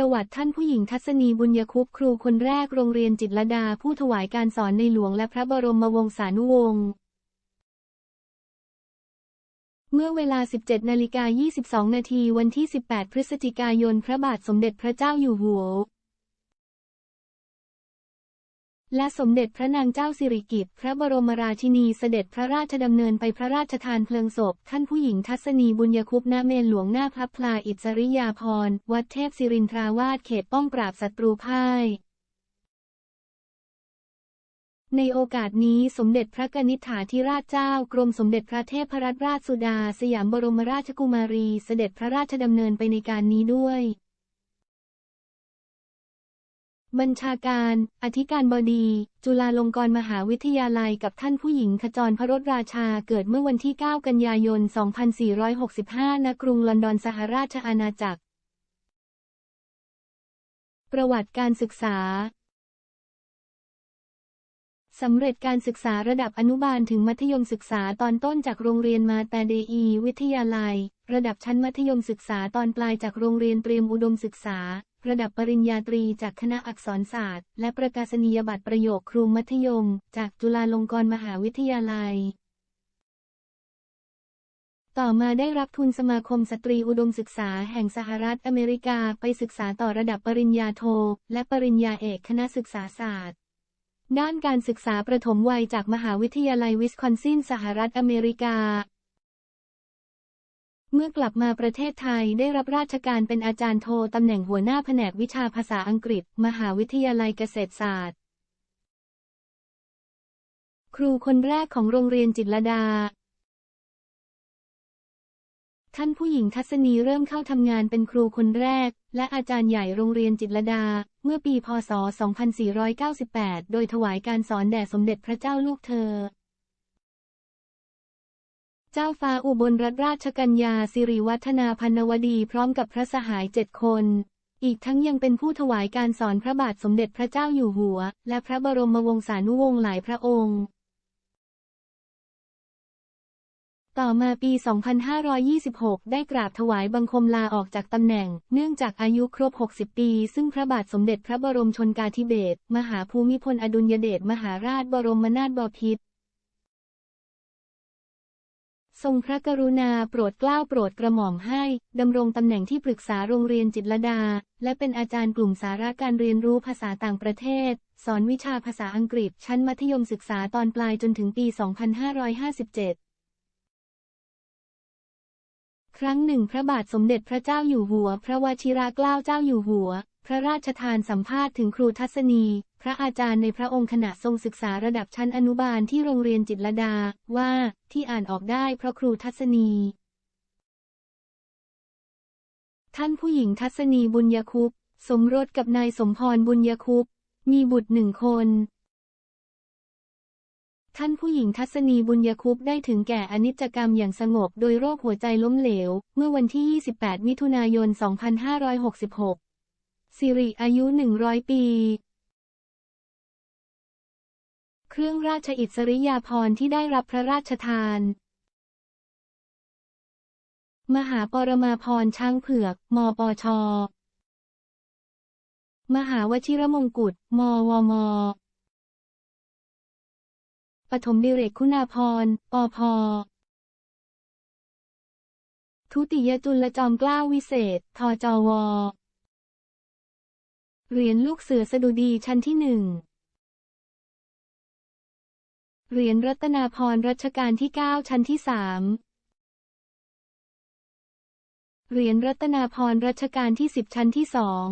ประวัติท่านผู้หญิงทัศนีบุญยคุปครูคนแรกโรงเรียนจิตรดาผู้ถวายการสอนในหลวงและพระบรมวงศานุวงศ์เมื่อเวลา 17 นาฬิกา 22 นาทีวันที่ 18 พฤศจิกายน พระบาทสมเด็จพระเจ้าอยู่หัว และสมเด็จพระนางเจ้าสิริกิติ์พระบรมราชินีเสด็จพระราชดำเนินไปพระราชทานเพลิงศพ ท่านผู้หญิงทัศนีบุญยคุปต์ณเมนหลวงหน้าพระพลาอิสริยาภรวัดเทพศิรินทราวาสเขตป้องปราบศัตรูพ่าย ในโอกาสนี้สมเด็จพระกนิษฐาธิราชเจ้ากรมสมเด็จพระเทพรัตนราชสุดา สยามบรมราชกุมารีเสด็จพระราชดำเนินไปในการนี้ด้วย บัญชาการ อธิการบดี จุฬาลงกรณ์มหาวิทยาลัยกับท่านผู้หญิงขจรพรตราชาเกิดเมื่อวันที่ 9 กันยายน 2465 ณ กรุงลอนดอนสหราชอาณาจักร ประวัติการศึกษา สำเร็จการศึกษาระดับอนุบาลถึงมัธยมศึกษาตอนต้นจากโรงเรียนมาแต่เดอี วิทยาลัย ระดับชั้นมัธยมศึกษาตอนปลายจากโรงเรียนเตรียมอุดมศึกษา ระดับปริญญาตรีจากคณะอักษรศาสตร์ และประกาศนียบัตรประโยคครูมัธยม จากจุฬาลงกรณ์มหาวิทยาลัย ต่อมาได้รับทุนสมาคมสตรีอุดมศึกษาแห่งสหรัฐอเมริกาไปศึกษาต่อระดับปริญญาโท และปริญญาเอกคณะศึกษาศาสตร์ด้านการศึกษาประถมวัยจากมหาวิทยาลัยวิสคอนซินสหรัฐอเมริกา เมื่อกลับมาประเทศไทยได้รับราชการเป็นอาจารย์โทตำแหน่งหัวหน้าแผนกวิชาภาษาอังกฤษ มหาวิทยาลัยเกษตรศาสตร์ ครูคนแรกของโรงเรียนจิตรดา ท่านผู้หญิงทัศนีเริ่มเข้าทำงานเป็นครูคนแรก และอาจารย์ใหญ่โรงเรียนจิตรดา เมื่อปีพศ 2498 โดยถวายการสอนแด่สมเด็จพระเจ้าลูกเธอ เจ้าฟ้าอุบลรัตนราชกัญญาสิริวัฒนาพันวดีพร้อมกับพระสหายเจ็ดคน อีกทั้งยังเป็นผู้ถวายการสอนพระบาทสมเด็จพระเจ้าอยู่หัว และพระบรมวงศานุวงศ์หลายพระองค์ ต่อมาปี 2526 ได้กราบถวายบังคมลาออกจากตำแหน่ง เนื่องจากอายุครบ 60 ปี ซึ่งพระบาทสมเด็จพระบรมชนกาธิเบศรมหาภูมิพลอดุลยเดชมหาราชบรมนาถบพิตร ทรงพระกรุณาโปรดเกล้าโปรดกระหม่อมให้ ดำรงตำแหน่งที่ปรึกษาโรงเรียนจิตรดา และเป็นอาจารย์กลุ่มสาระการเรียนรู้ภาษาต่างประเทศ สอนวิชาภาษาอังกฤษ ชั้นมัธยมศึกษาตอนปลายจนถึงปี 2557ครั้งหนึ่งพระบาทสมเด็จพระเจ้าอยู่หัว พระวชิราเกล้าเจ้าอยู่หัว พระราชทานสัมภาษณ์ถึงครูทัศนี พระอาจารย์ในพระองค์ขณะทรงศึกษาระดับชั้นอนุบาลที่โรงเรียนจิตรดา ว่าที่อ่านออกได้เพราะครูทัศนี ท่านผู้หญิงทัศนีบุญยคุปสมรสกับนายสมพรบุญยคุปมีบุตรหนึ่งคน ท่านผู้หญิงทัศนีบุญยคุปได้ถึงแก่อนิจกรรมอย่างสงบโดยโรคหัวใจล้มเหลว เมื่อวันที่ 28 มิถุนายน 2566 สิริอายุ 100 ปี เครื่องราชอิสริยาภรณ์ที่ได้รับพระราชทาน มหาปรมาภรณ์ช้างเผือก มปช มหาวชิรมงกุฎ มวม ปฐมดิเรกคุณาภรณ์ ปพ ทุติยจุลจอมกล้าวิเศษ ทจว เหรียญลูกเสือสดุดีชั้นที่หนึ่ง เหรียญรัตนาพรรัชกาลที่ 9 ชั้นที่สามเหรียญรัตนาพรรัชกาลที่ 10 ชั้นที่สอง